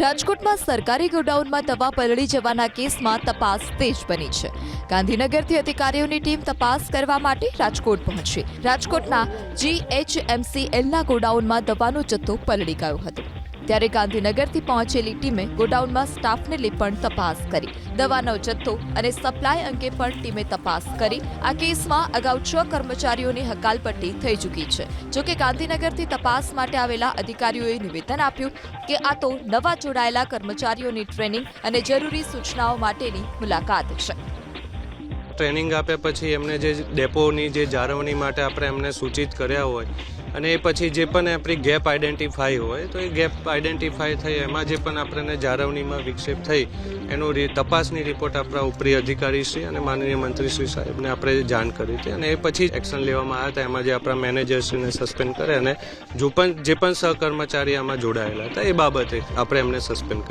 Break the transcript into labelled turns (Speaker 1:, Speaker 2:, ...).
Speaker 1: રાજકોટમાં સરકારી ગોડાઉનમાં દવા પલળી જવાના કેસમાં તપાસ તેજ બની છે. ગાંધીનગરથી અધિકારીઓની ટીમ તપાસ કરવા માટે રાજકોટ પહોંચી. રાજકોટના જીએચએમસીએલના ગોડાઉનમાં દવાનો જથ્થો પલળી ગયો હતો. ત્યારે ગાંધીનગરથી પહોંચેલી ટીમે ગોડાઉનમાં સ્ટાફને લઈ પણ તપાસ કરી. દવાનો જથ્થો અને સપ્લાય અંગે પણ ટીમે તપાસ કરી. આ કેસમાં અગાઉ છ કર્મચારીઓની હકાલપટ્ટી થઈ ચૂકી છે. જોકે ગાંધીનગરથી તપાસ માટે આવેલા અધિકારીઓએ નિવેદન આપ્યું કે આ તો નવા જોડાયેલા કર્મચારીઓની ટ્રેનિંગ અને જરૂરી સૂચનાઓ માટેની મુલાકાત છે.
Speaker 2: ટ્રેનિંગ આપ્યા પછી એમને જે ડેપોની, જે જાળવણી માટે આપણે એમને સૂચિત કર્યા હોય અને એ પછી જે પણ આપણી ગેપ આઈડેન્ટિફાઈ હોય, તો એ ગેપ આઈડેન્ટિફાઈ થઈ, એમાં જે પણ આપણને જાળવણીમાં વિક્ષેપ થઈ, એનું તપાસની રિપોર્ટ આપણા ઉપરી અધિકારીશ્રી અને માનનીય મંત્રીશ્રી સાહેબને આપણે જાણ કરી હતી અને એ પછી એક્શન લેવામાં આવ્યા હતા. એમાં જે આપણા મેનેજરશ્રીને સસ્પેન્ડ કરે અને જો પણ જે પણ સહકર્મચારી આમાં જોડાયેલા હતા, એ બાબતે આપણે એમને સસ્પેન્ડ